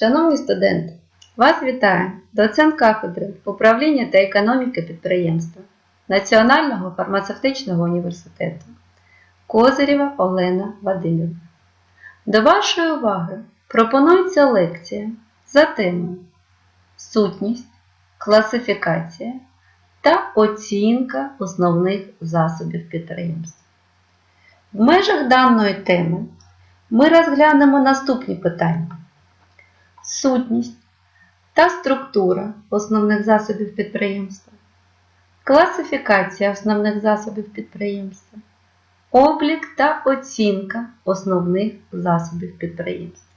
Шановні студенти, вас вітає доцент кафедри управління та економіки підприємства Національного фармацевтичного університету Козирєва Олена Вадимівна. До вашої уваги пропонується лекція за темою Сутність, класифікація та оцінка основних засобів підприємства. В межах даної теми ми розглянемо наступні питання сутність та структура основних засобів підприємства, класифікація основних засобів підприємства, облік та оцінка основних засобів підприємства.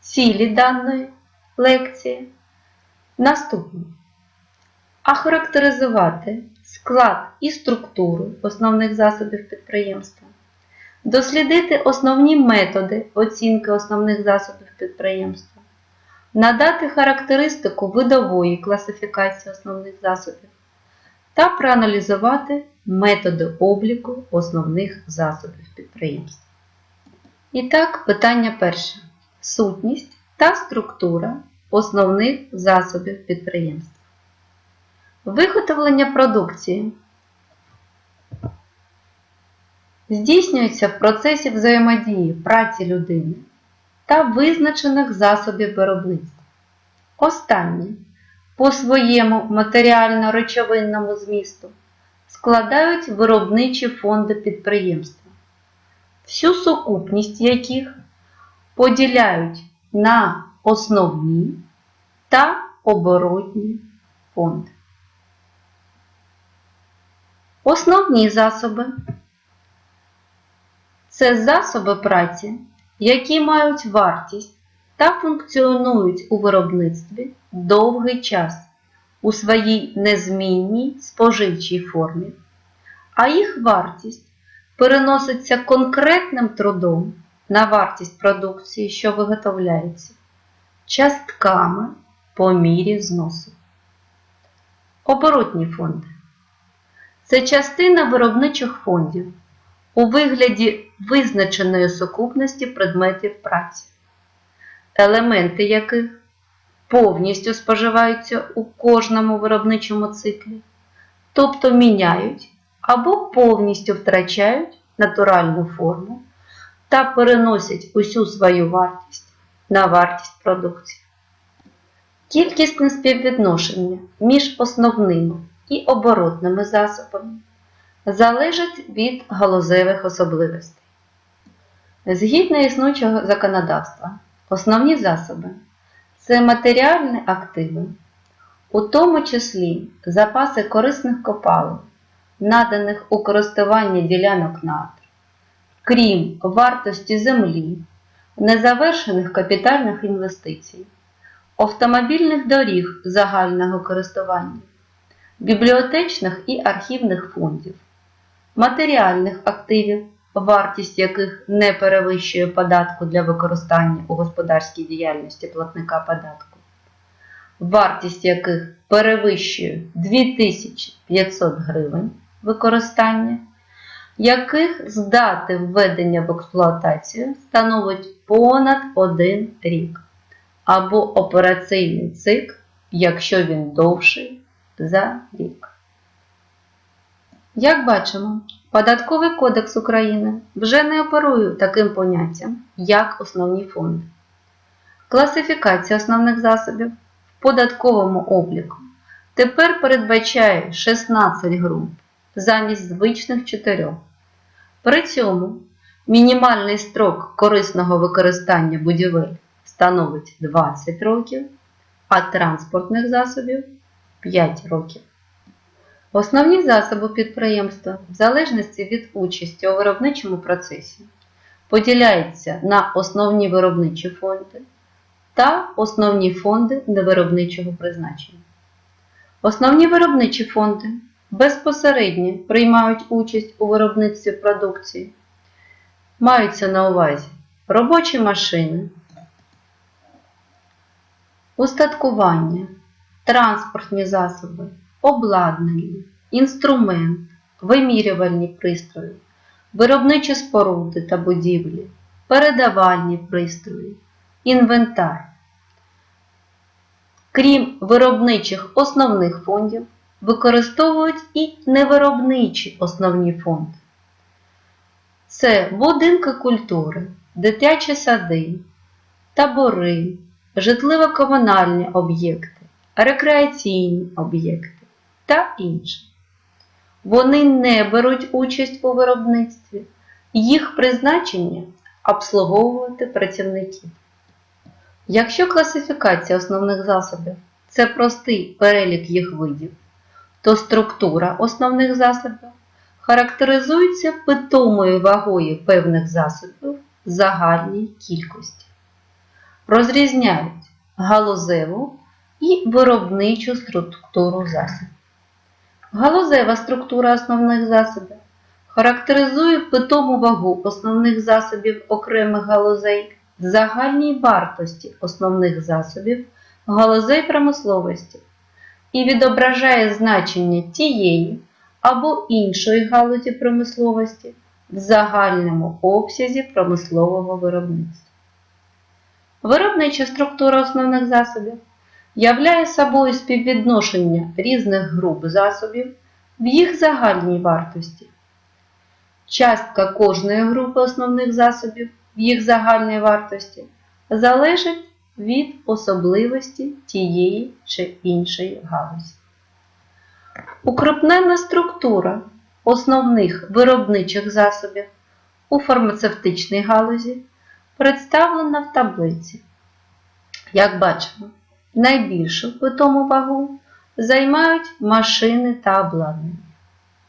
Цілі даної лекції. Наступні. Охарактеризувати склад і структуру основних засобів підприємства, дослідити основні методи оцінки основних засобів підприємства, надати характеристику видової класифікації основних засобів та проаналізувати методи обліку основних засобів підприємства. І так, питання перше. Сутність та структура основних засобів підприємства. Виготовлення продукції здійснюється в процесі взаємодії праці людини та визначених засобів виробництва. Останні по своєму матеріально-речовинному змісту складають виробничі фонди підприємства, всю сукупність яких поділяють на основні та оборотні фонди. Основні засоби це засоби праці, які мають вартість та функціонують у виробництві довгий час у своїй незмінній споживчій формі, а їх вартість переноситься конкретним трудом на вартість продукції, що виготовляється, частками по мірі зносу. Оборотні фонди це частина виробничих фондів у вигляді визначеної сукупності предметів праці, елементи яких повністю споживаються у кожному виробничому циклі, тобто міняють або повністю втрачають натуральну форму та переносять усю свою вартість на вартість продукції. Кількісне співвідношення між основними і оборотними засобами залежить від галузевих особливостей. Згідно існуючого законодавства, основні засоби це матеріальні активи, у тому числі запаси корисних копалин, наданих у користування ділянок надр, крім вартості землі, незавершених капітальних інвестицій, автомобільних доріг загального користування, бібліотечних і архівних фондів, матеріальних активів, вартість яких не перевищує податку для використання у господарській діяльності платника податку, вартість яких перевищує 2500 гривень використання, яких здати введення в експлуатацію становить понад один рік, або операційний цикл, якщо він довший за рік. Як бачимо, Податковий кодекс України вже не оперує таким поняттям, як основні фонди. Класифікація основних засобів в податковому обліку тепер передбачає 16 груп замість звичних 4. При цьому мінімальний строк корисного використання будівель становить 20 років, а транспортних засобів 5 років. Основні засоби підприємства, в залежності від участі у виробничому процесі, поділяються на основні виробничі фонди та основні фонди невиробничого призначення. Основні виробничі фонди безпосередньо приймають участь у виробництві продукції, маються на увазі робочі машини, устаткування, транспортні засоби обладнання, інструмент, вимірювальні пристрої, виробничі споруди та будівлі, передавальні пристрої, інвентар, Крім виробничих основних фондів, використовують і невиробничі основні фонди. Це будинки культури, дитячі сади, табори, житлово-комунальні об'єкти, рекреаційні об'єкти та інше. Вони не беруть участь у виробництві, їх призначення обслуговувати працівників. Якщо класифікація основних засобів це простий перелік їх видів, то структура основних засобів характеризується питомою вагою певних засобів в загальній кількості. Розрізняють галузеву і виробничу структуру засобів. Галузева структура основних засобів характеризує питому вагу основних засобів окремих галузей в загальній вартості основних засобів галузей промисловості і відображає значення тієї або іншої галузі промисловості в загальному обсязі промислового виробництва. Виробнича структура основних засобів являє собою співвідношення різних груп засобів в їх загальній вартості. Частка кожної групи основних засобів в їх загальній вартості залежить від особливості тієї чи іншої галузі. Укрупнена структура основних виробничих засобів у фармацевтичній галузі представлена в таблиці. Як бачимо, найбільшу питому вагу займають машини та обладнання,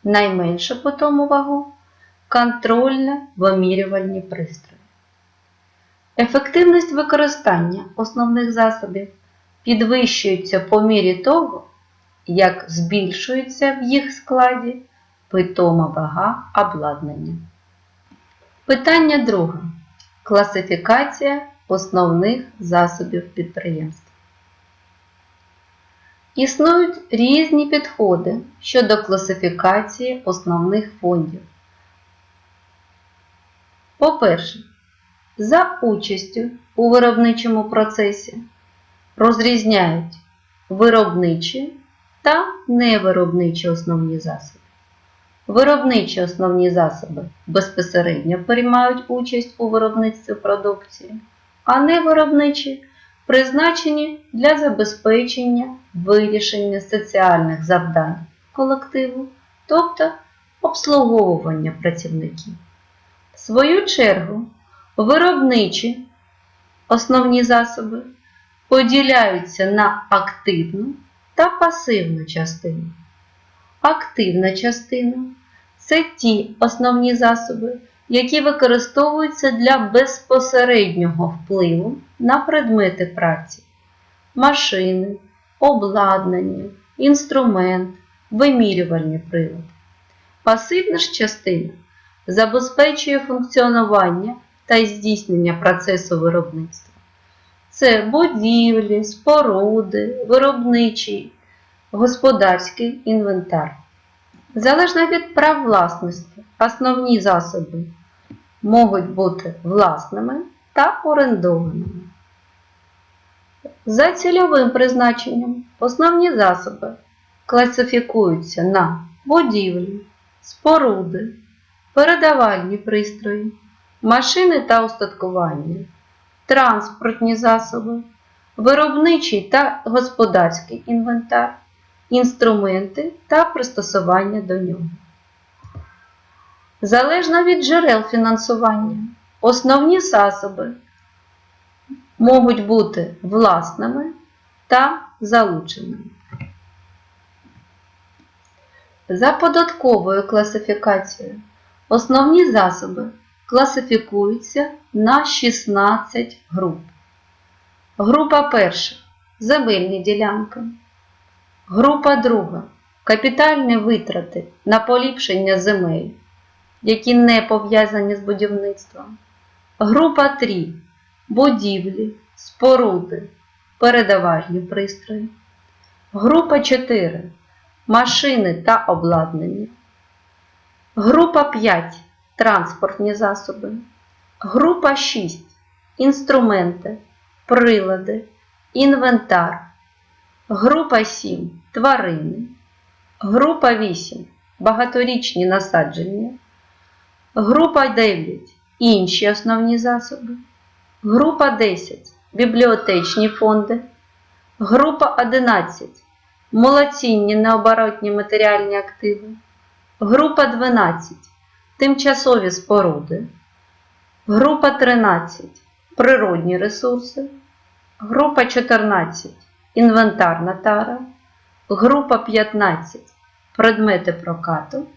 найменшу питому вагу контрольно-вимірювальні пристрої. Ефективність використання основних засобів підвищується по мірі того, як збільшується в їх складі питома вага обладнання. Питання друге. Класифікація основних засобів підприємства. Існують різні підходи щодо класифікації основних фондів. По-перше, за участю у виробничому процесі розрізняють виробничі та невиробничі основні засоби. Виробничі основні засоби безпосередньо приймають участь у виробництві продукції, а невиробничі призначені для забезпечення вирішення соціальних завдань колективу, тобто обслуговування працівників. В свою чергу, виробничі основні засоби поділяються на активну та пасивну частину. Активна частина це ті основні засоби, які використовуються для безпосереднього впливу на предмети праці, машини, обладнання, інструмент, вимірювальні прилади. Пасивна ж частина забезпечує функціонування та здійснення процесу виробництва. Це будівлі, споруди, виробничий, господарський інвентар. Залежно від прав власності, основні засоби можуть бути власними та орендованими. За цільовим призначенням основні засоби класифікуються на будівлі, споруди, передавальні пристрої, машини та устаткування, транспортні засоби, виробничий та господарський інвентар, інструменти та пристосування до нього. Залежно від джерел фінансування, основні засоби можуть бути власними та залученими. За податковою класифікацією основні засоби класифікуються на 16 груп. Група перша земельні ділянки. Група друга капітальні витрати на поліпшення земель, які не пов'язані з будівництвом. Група 3 будівлі, споруди, передавальні пристрої. Група 4 машини та обладнання. Група 5 транспортні засоби. Група 6 інструменти, прилади, інвентар. Група 7 тварини. Група 8 багаторічні насадження. Група 9 інші основні засоби. Група 10 бібліотечні фонди. Група 11 молоцінні необоротні матеріальні активи. Група 12 тимчасові споруди. Група 13 природні ресурси. Група 14 інвентарна тара. Група 15 предмети прокату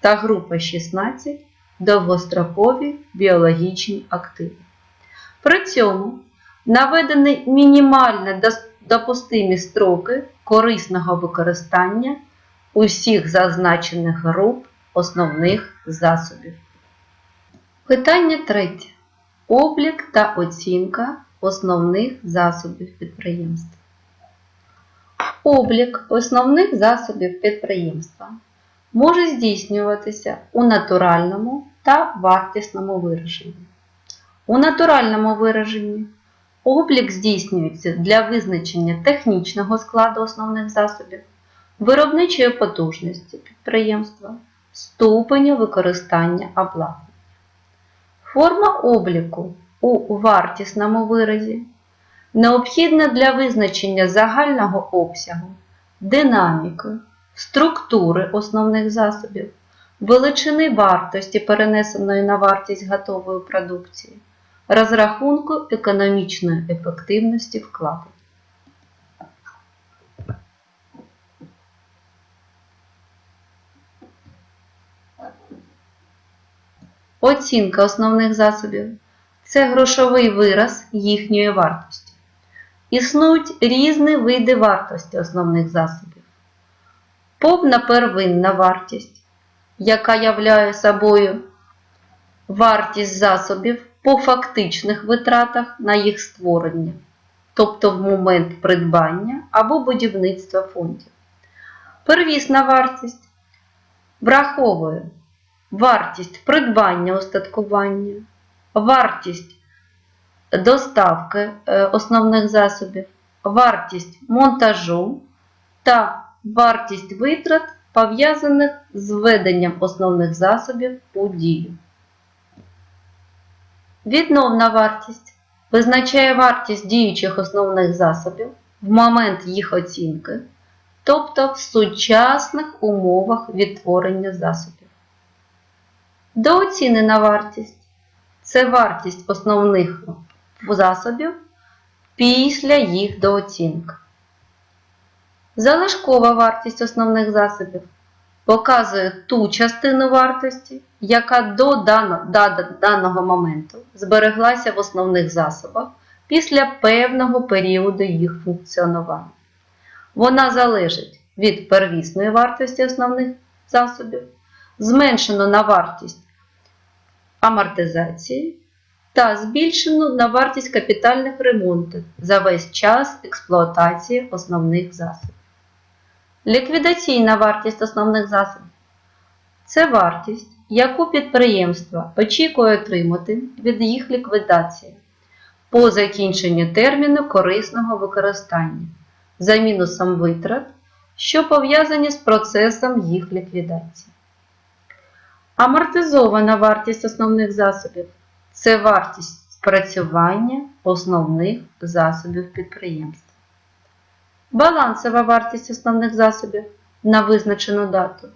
та група 16 довгострокові біологічні активи. При цьому наведені мінімально допустимі строки корисного використання усіх зазначених груп основних засобів. Питання третє. Облік та оцінка основних засобів підприємства. Облік основних засобів підприємства може здійснюватися у натуральному та вартісному вираженні. У натуральному вираженні облік здійснюється для визначення технічного складу основних засобів, виробничої потужності підприємства, ступеня використання обладнання. Форма обліку у вартісному виразі необхідна для визначення загального обсягу, динаміки, структури основних засобів, величини вартості, перенесеної на вартість готової продукції, розрахунку економічної ефективності вкладень. Оцінка основних засобів це грошовий вираз їхньої вартості. Існують різні види вартості основних засобів. Повна первинна вартість, яка являє собою вартість засобів по фактичних витратах на їх створення, тобто в момент придбання або будівництва фондів. Первісна вартість враховує вартість придбання устаткування, вартість доставки е, основних засобів, вартість монтажу та вартість витрат, пов'язаних з введенням основних засобів у дію. Відновна вартість визначає вартість діючих основних засобів в момент їх оцінки, тобто в сучасних умовах відтворення засобів. Дооцінена вартість це вартість основних засобів після їх дооцінки. Залишкова вартість основних засобів показує ту частину вартості, яка до даного моменту збереглася в основних засобах після певного періоду їх функціонування. Вона залежить від первісної вартості основних засобів, зменшено на вартість амортизації та збільшено на вартість капітальних ремонтів за весь час експлуатації основних засобів. Ліквідаційна вартість основних засобів це вартість, яку підприємство очікує отримати від їх ліквідації по закінченню терміну корисного використання за мінусом витрат, що пов'язані з процесом їх ліквідації. Амортизована вартість основних засобів це вартість спрацювання основних засобів підприємства. Балансова вартість основних засобів на визначену дату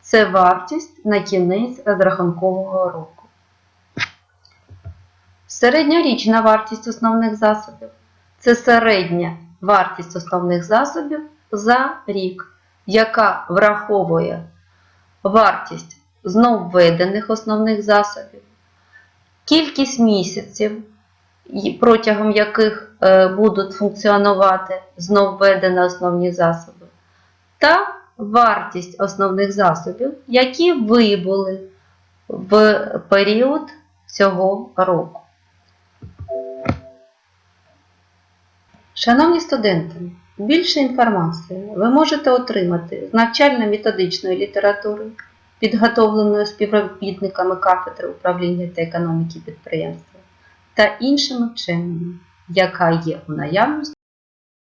це вартість на кінець розрахункового року. Середньорічна вартість основних засобів це середня вартість основних засобів за рік, яка враховує вартість знов введених основних засобів, кількість місяців, протягом яких е, будуть функціонувати знов введені основні засоби, та вартість основних засобів, які вибули в період цього року. Шановні студенти, більше інформації ви можете отримати з навчально-методичної літератури, підготовленої співробітниками кафедри управління та економіки підприємства та іншими вченими, яка є у наявності